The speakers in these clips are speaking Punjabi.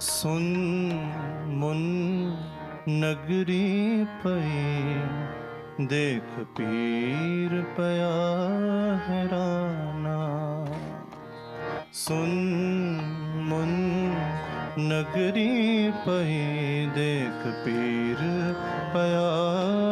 ਸੁਨ ਮੁਨ ਨਗਰੀ ਪਈ ਦੇਖ ਪੀਰ ਪਿਆ ਹੈਰਾਨਾ। ਸੁਨ ਮੁਨ ਨਗਰੀ ਪਈ ਦੇਖ ਪੀਰ ਪਿਆ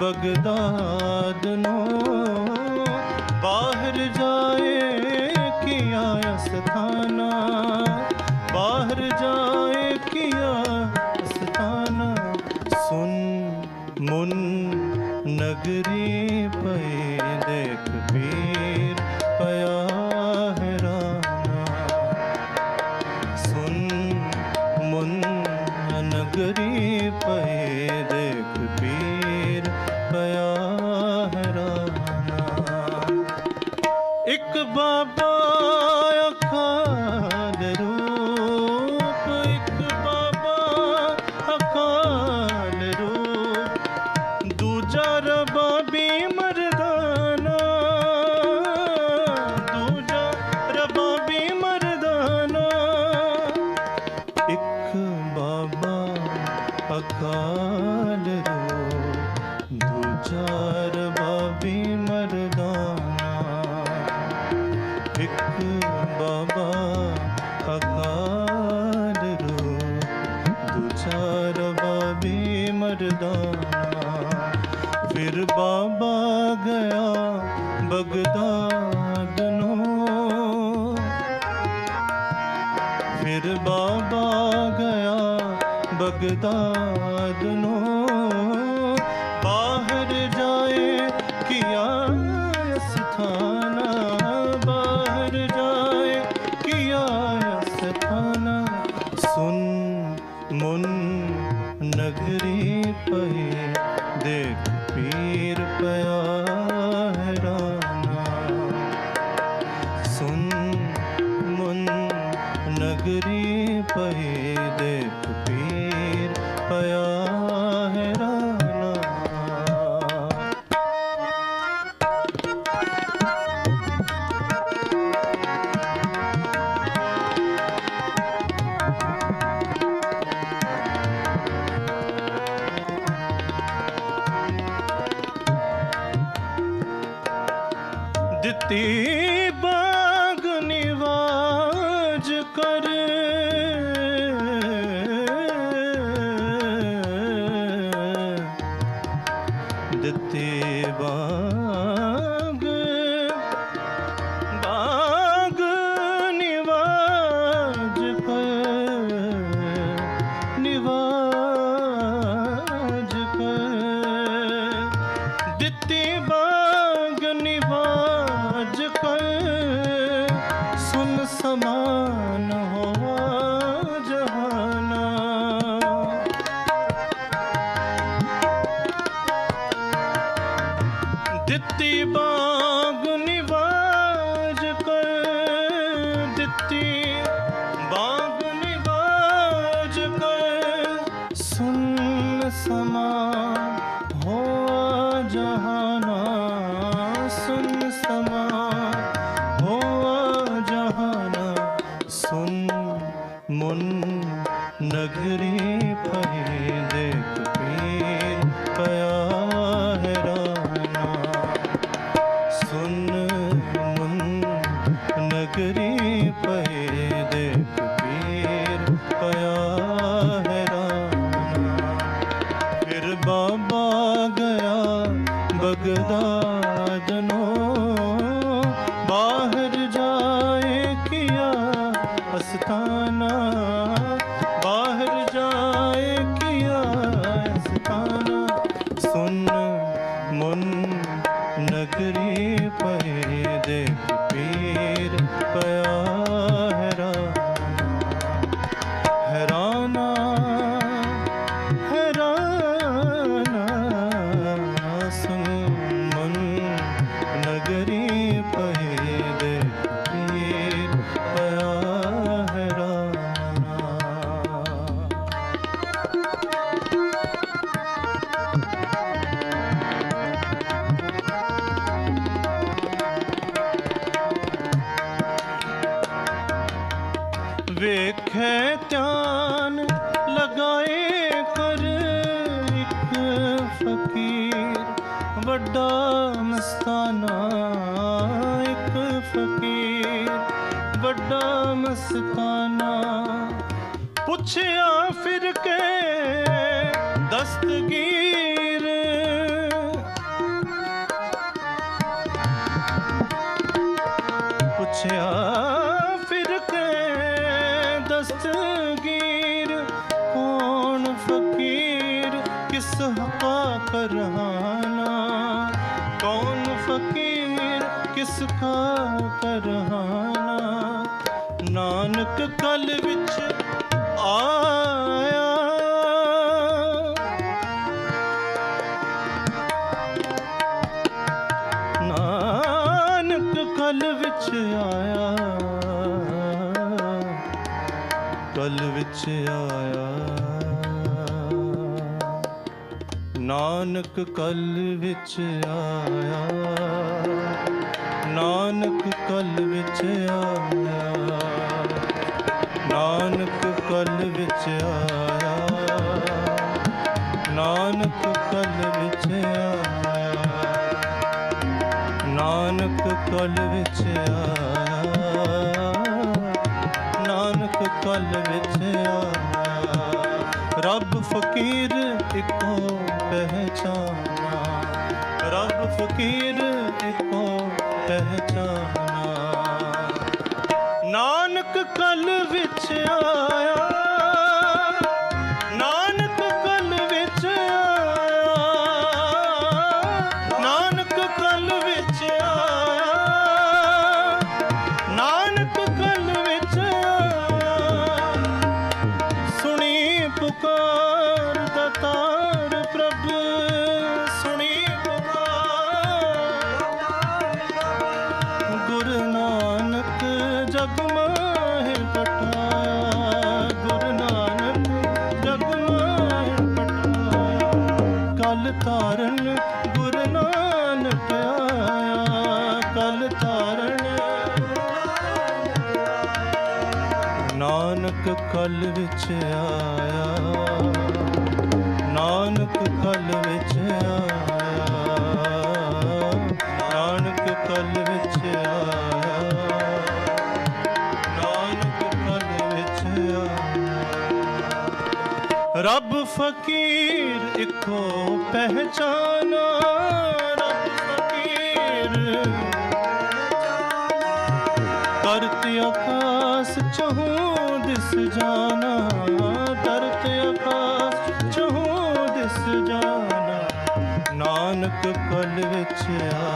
ਬਗਦਾ ਅਕਾਲ ਰੋ ਚਾਰ ਬਾਬੀ ਮਰਦਾਨਾ। ਇੱਕ ਬਾਬਾ ਅਕਾਲ ਰੋ ਚਾਰ ਬਾਬੀ ਮਰਦਾਨਾ। ਫਿਰ ਬਾਬਾ ਗਿਆ ਬਗਦਾਦ ਨੂੰ। ਫਿਰ ਬਾਬਾ ਗਿਆ ਬਗਦਾਦ ਨੂੰ ਨਗਰੀ ਪਏ ਦੇਖ ਪੀਰ ਨਗਰੀ ਭਏ ਦੇਖ ਪੀਰ ਪਿਆ to ਵਿੱਚ ਆਇਆ। ਕਲ ਵਿੱਚ ਆਇਆ। ਨਾਨਕ ਕਲ ਵਿੱਚ ਆਇਆ। ਨਾਨਕ ਕਲ ਵਿੱਚ ਆਇਆ। ਨਾਨਕ ਕਲ ਵਿੱਚ ਆਇਆ। ਨਾਨਕ ਕਲ ਵਿੱਚ ਆਇਆ ਨਾਨਕ ਕਲ ਵਿੱਚ ਆਇਆ ਰੱਬ ਫਕੀਰ ਇੱਕੋ ਪਹਿਚਾਨਾ। ਰੱਬ ਫਕੀਰ ਇੱਕੋ ਪਹਿਚਾਨਾ। ਨਾਨਕ ਕਲ ਵਿੱਚ ਆਇਆ। ਕਲ ਤਾਰਨ, ਗੁਰੂ ਨਾਨਕ ਆਇਆ। ਕਲ ਤਾਰਨ, ਨਾਨਕ ਕਲ ਵਿੱਚ ਆਇਆ। ਨਾਨਕ ਕਲ ਵਿੱਚ ਆਇਆ। ਨਾਨਕ ਕਲ ਵਿੱਚ ਆਇਆ। ਨਾਨਕ ਕਲ ਵਿੱਚ ਆਇਆ। ਰੱਬ ਫਕੀਰ ਇੱਕੋ ਪਹਿਚਾਨਾ ਰੱਬ ਫਕੀਰ ਕਰਤ ਆਕਾਸ ਚਹੂ ਦਿਸ ਜਾਣਾ ਕਰਤ ਆਕਾਸ ਚਹੂ ਦਿਸ ਜਾਣਾ। ਨਾਨਕ ਕਲ ਵਿੱਚ ਆਇਆ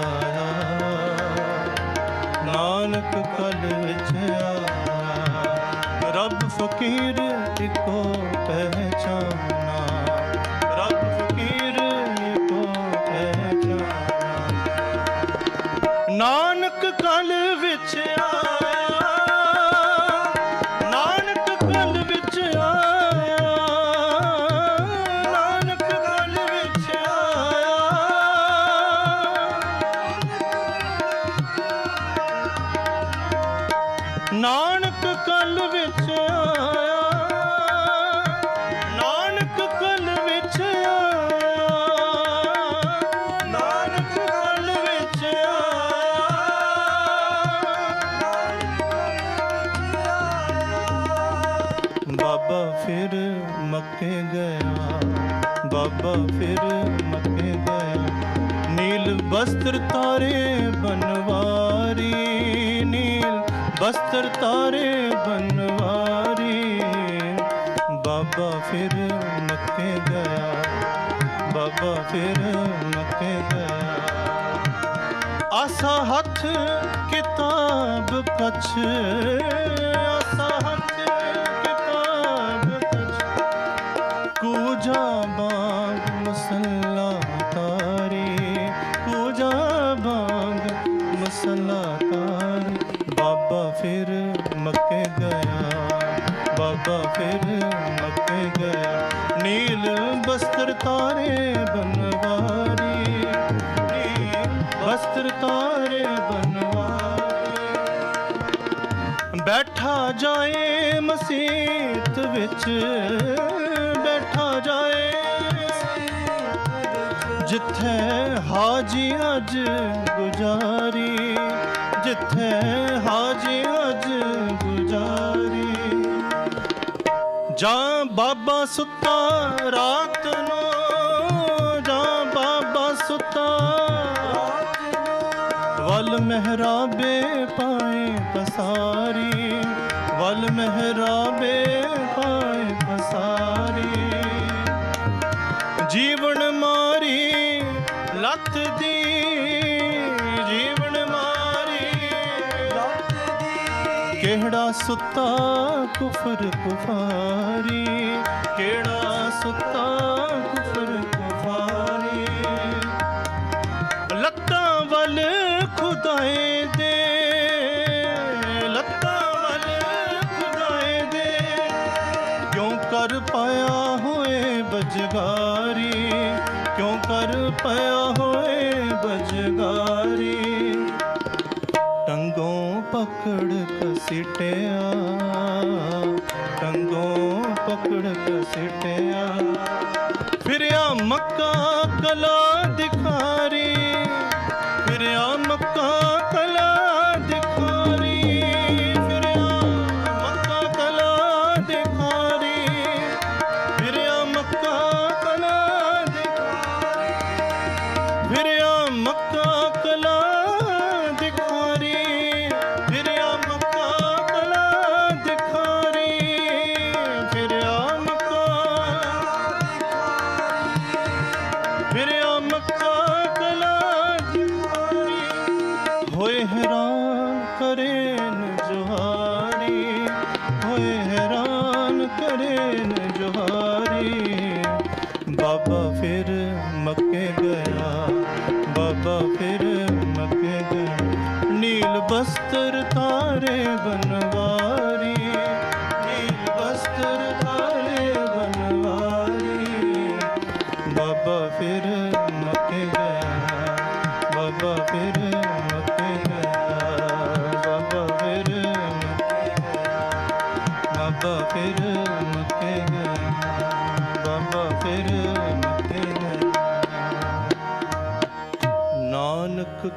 ਬਸਤਰ ਤਾਰੇ ਬਨਵਾਰੀ ਨੀਲ, ਬਸਤਰ ਤਾਰੇ ਬਨਵਾਰੀ ਬਾਬਾ ਫਿਰ ਮੱਕੇ ਗਿਆ, ਬਾਬਾ ਫਿਰ ਮੱਕੇ ਗਿਆ। ਆਸਾ ਹੱਥ ਕਿਤਾਬ ਪਛ ਬੈਠਾ ਜਾਏ ਮਸੀਤ ਵਿੱਚ, ਬੈਠਾ ਜਾਏ। ਜਿੱਥੇ ਹਾਜੀ ਅੱਜ ਗੁਜਾਰੀ, ਜਿੱਥੇ ਹਾਜੀ ਅੱਜ ਗੁਜਾਰੀ। ਜਾਂ ਬਾਬਾ ਸੁੱਤਾ ਰਾਤ ਨੂੰ, ਜਾਂ ਬਾਬਾ ਸੁੱਤਾ ਵਲ ਮਹਿਰਾਬੇ ਪਾਏ ਪਸਾਰੀ, ਵਲ ਮਹਿਰਾਬੇ ਪਾਏ ਪਸਾਰੀ। ਜੀਵਨ ਮਾਰੀ ਲੱਤ ਦੀ, ਜੀਵਨ ਮਾਰੀ ਲੱਤ ਦੀ। ਕਿਹੜਾ ਸੁੱਤਾ ਕੁਫਰ ਕੁਫਾਰੀ, ਕਿਹੜਾ ਸੁੱਤਾ ਕਸਿਟਿਆ ਟੰਗੋਂ ਪਕੜ ਕਸਿਟਿਆ ਫਿਰਿਆ ਮੱਕਾ ਕਲਾ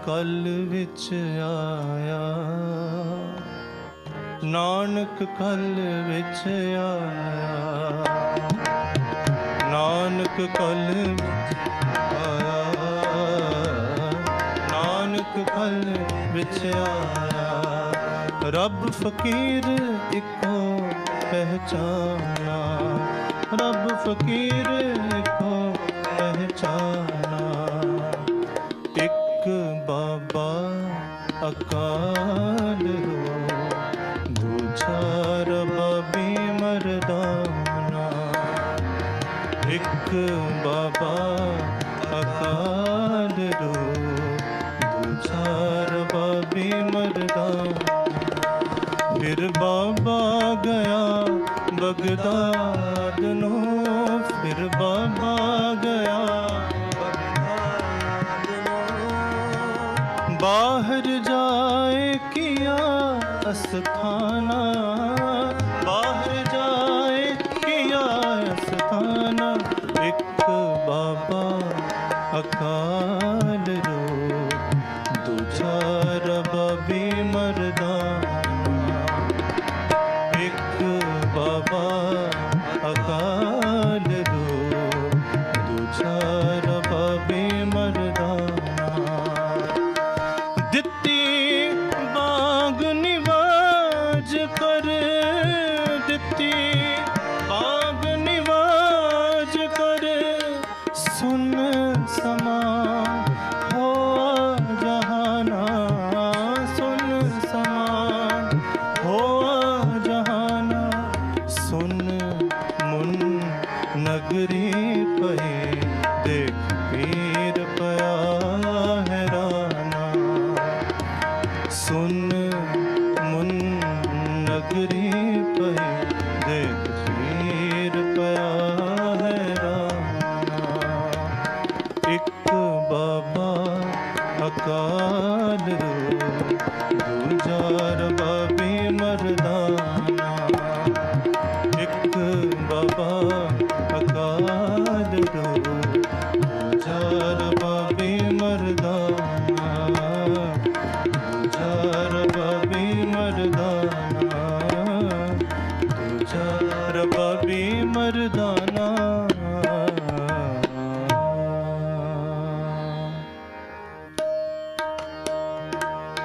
ਕਲ ਵਿੱਚ ਆਇਆ। ਨਾਨਕ ਕਲ ਵਿੱਚ ਆਇਆ। ਨਾਨਕ ਕਲ ਵਿੱਚ ਨਾਨਕ ਕਲ ਰੱਬ ਫਕੀਰ ਇੱਕੋ ਪਹਿਚਾਨਾ ਰੱਬ ਫਕੀਰ ਇੱਕੋ ਪਹਿਚਾਨਾ ਇੱਕ ਬਾਬਾ ਅਕਾਲ ਰੋ ਦੂਜਾ ਰਬੀ ਮਰਦਾਨਾ ਇੱਕ ਬਾਬਾ ਰਬੀ ਮਰਦਾਨਾ ਫਿਰ ਬਾਬਾ ਗਿਆ ਬਗਦਾਦ ਨੂੰ। ਫਿਰ ਬਾਬਾ ਗਿਆ ਬਗਦਾਦ ਨੂੰ। ਬਾਹਰ ਜਾਏ ਕੀਆ ਅਸਥਾਨਾ। ਬਾਹਰ ਜਾਏ ਕੀਆ ਅਸਥਾਨਾ। ਇੱਕ ਬਾਬਾ ਅਕਾਲ ਰੋ ਦੂਜਾ ਰਬੀ ਮਰਦਾਨਾ